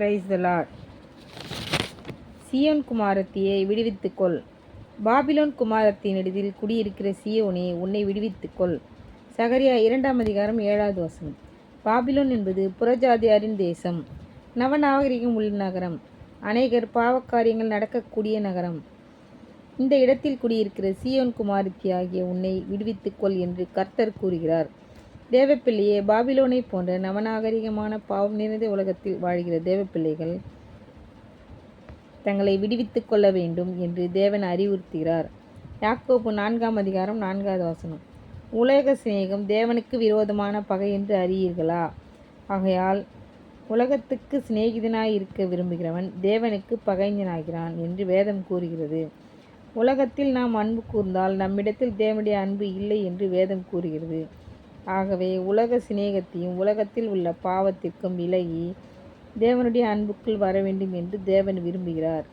Price the Lord Zion குமாரத்தியை விடுவித்துக்கொள். Babylon குமாரத்தின் குமாரத்தினிடத்தில் குடியிருக்கிற சியோனே உன்னை விடுவித்துக்கொள். சகரியா இரண்டாம் அதிகாரம் ஏழாவது வசனம். பாபிலோன் என்பது புறஜாதியாரின் தேசம். நவநாகரிகம் உள்ள நகரம். அநேகர் பாவக்காரியங்கள் நடக்கக்கூடிய நகரம். இந்த இடத்தில் குடியிருக்கிற சியோன் குமாரத்தி ஆகிய உன்னை விடுவித்துக்கொள் என்று கர்த்தர் கூறுகிறார். தேவப்பிள்ளையே பாபிலோனை போன்ற நவநாகரிகமான பாவம் நிறைந்த உலகத்தில் வாழ்கிற தேவப்பிள்ளைகள் தங்களை விடுவித்துக் கொள்ள வேண்டும் என்று தேவன் அறிவுறுத்துகிறார். யாக்கோப்பு நான்காம் அதிகாரம் நான்காவது வாசனம். உலக சிநேகம் தேவனுக்கு விரோதமான பகை என்று அறியீர்களா? ஆகையால் உலகத்துக்கு சிநேகிதனாய் இருக்க விரும்புகிறவன் தேவனுக்கு பகைஞனாகிறான் என்று வேதம் கூறுகிறது. உலகத்தில் நாம் அன்பு கூர்ந்தால் நம்மிடத்தில் தேவனுடைய அன்பு இல்லை என்று வேதம் கூறுகிறது. ஆகவே உலக சிநேகத்தையும் உலகத்தில் உள்ள பாவத்திற்கும் விலகி தேவனுடைய அன்புக்குள் வர வேண்டும் என்று தேவன் விரும்புகிறார்.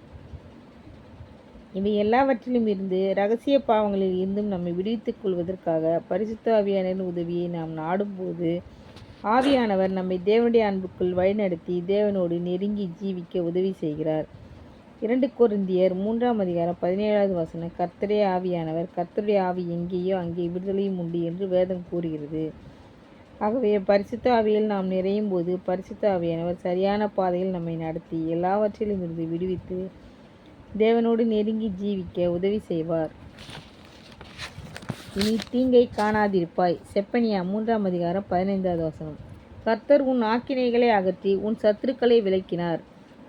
இவை எல்லாவற்றிலும் இருந்து ரகசிய பாவங்களில் இருந்தும் நம்மை விடுவித்துக் கொள்வதற்காக பரிசுத்த ஆவியானரின் உதவியை நாம் நாடும்போது ஆவியானவர் நம்மை தேவனுடைய அன்புக்குள் வழிநடத்தி தேவனோடு நெருங்கி ஜீவிக்க உதவி செய்கிறார். இரண்டு கொரிந்தியர் மூன்றாம் அதிகாரம் பதினேழாவது வசனம் கர்த்தரே ஆவியானவர் கர்த்தருடைய ஆவி எங்கேயோ அங்கே விடுதலையும் உண்டு என்று வேதம் கூறுகிறது. ஆகவே பரிசுத்த ஆவியில் நாம் நிறையும் போது பரிசுத்த ஆவியானவர் சரியான பாதையில் நம்மை நடத்தி எல்லாவற்றிலும் இருந்து விடுவித்து தேவனோடு நெருங்கி ஜீவிக்க உதவி செய்வார். இனி தீங்கை காணாதிருப்பாய். செப்பனியா மூன்றாம் அதிகாரம் பதினைந்தாவது வசனம் கர்த்தர் உன் ஆக்கினைகளை அகற்றி உன் சத்துருக்களை விலக்கினார்.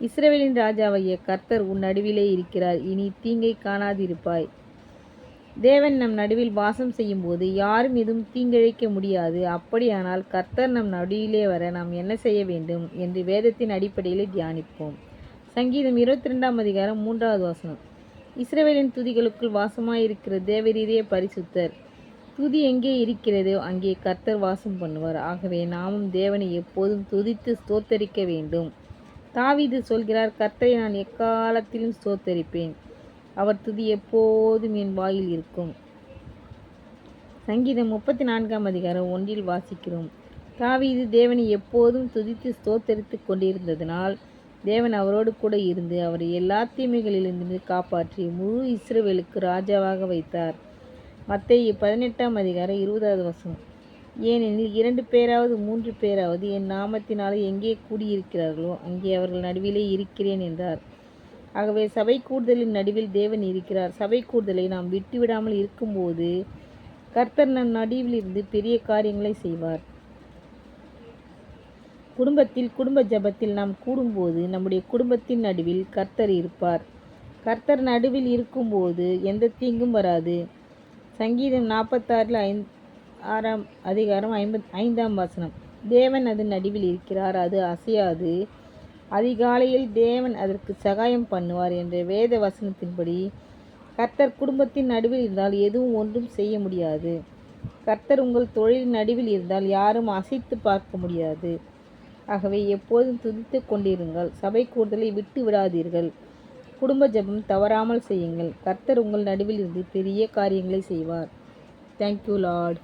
இஸ்ரவேலின் ராஜாவைய கர்த்தர் உன் நடுவிலே இருக்கிறார். இனி தீங்கை காணாதிருப்பாய். தேவன் நம் நடுவில் வாசம் செய்யும்போது யாரும் எதுவும் தீங்கிழைக்க முடியாது. அப்படியானால் கர்த்தர் நம் நடுவிலே வர நாம் என்ன செய்ய வேண்டும் என்று வேதத்தின் அடிப்படையில் தியானிப்போம். சங்கீதம் இருபத்தி ரெண்டாம் அதிகாரம் மூன்றாவது வசனம். இஸ்ரவேலின் துதிகளுக்குள் வாசமாயிருக்கிற தேவரீரே பரிசுத்தர் துதி எங்கே இருக்கிறதோ அங்கே கர்த்தர் வாசம் பண்ணுவார். ஆகவே நாமும் தேவனை எப்போதும் துதித்து ஸ்தோத்தரிக்க வேண்டும். தாவீது சொல்கிறார் கர்த்தரை நான் எக்காலத்திலும் ஸ்தோத்தரிப்பேன். அவர் துதி எப்போதும் என் வாயில் இருக்கும். சங்கீதம் முப்பத்தி நான்காம் அதிகாரம் ஒன்றில் வாசிக்கிறோம். தாவீது தேவனை எப்போதும் துதித்து ஸ்தோத்தரித்து கொண்டிருந்ததனால் தேவன் அவரோடு கூட இருந்து அவரை எல்லா தீமைகளிலிருந்து காப்பாற்றி முழு இஸ்ரேலுக்கு ராஜாவாக வைத்தார். மத்திய பதினெட்டாம் அதிகாரம் இருபதாவது வசனம். ஏனெனில் இரண்டு பேராவது மூன்று பேராவது என் நாமத்தினாலே எங்கே கூடியிருக்கிறார்களோ அங்கே அவர்கள் நடுவிலே இருக்கிறேன் என்றார். ஆகவே சபை கூடுதலின் நடுவில் தேவன் இருக்கிறார். சபை கூடுதலை நாம் விட்டுவிடாமல் இருக்கும்போது கர்த்தர் நம் நடுவில் இருந்து பெரிய காரியங்களை செய்வார். குடும்பத்தில் குடும்ப ஜபத்தில் நாம் கூடும்போது நம்முடைய குடும்பத்தின் நடுவில் கர்த்தர் இருப்பார். கர்த்தர் நடுவில் இருக்கும்போது எந்த தீங்கும் வராது. சங்கீதம் நாற்பத்தாறில் ஐந் ஆறாம் அதிகாரம் ஐம்பத் ஐந்தாம் வசனம். தேவன் அதன் நடுவில் இருக்கிறார் அது அசையாது. அதிகாலையில் தேவன் அதற்கு சகாயம் பண்ணுவார் என்ற வேத வசனத்தின்படி கர்த்தர் குடும்பத்தின் நடுவில் இருந்தால் எதுவும் ஒன்றும் செய்ய முடியாது. கர்த்தர் உங்கள் தொழில் நடுவில் இருந்தால் யாரும் அசைத்து பார்க்க முடியாது. ஆகவே எப்போதும் துதித்து கொண்டிருங்கள். சபை கூடுதலை விட்டு விடாதீர்கள். குடும்ப ஜபம் தவறாமல் செய்யுங்கள். கர்த்தர் உங்கள் நடுவில் இருந்து பெரிய காரியங்களை செய்வார். Thank you Lord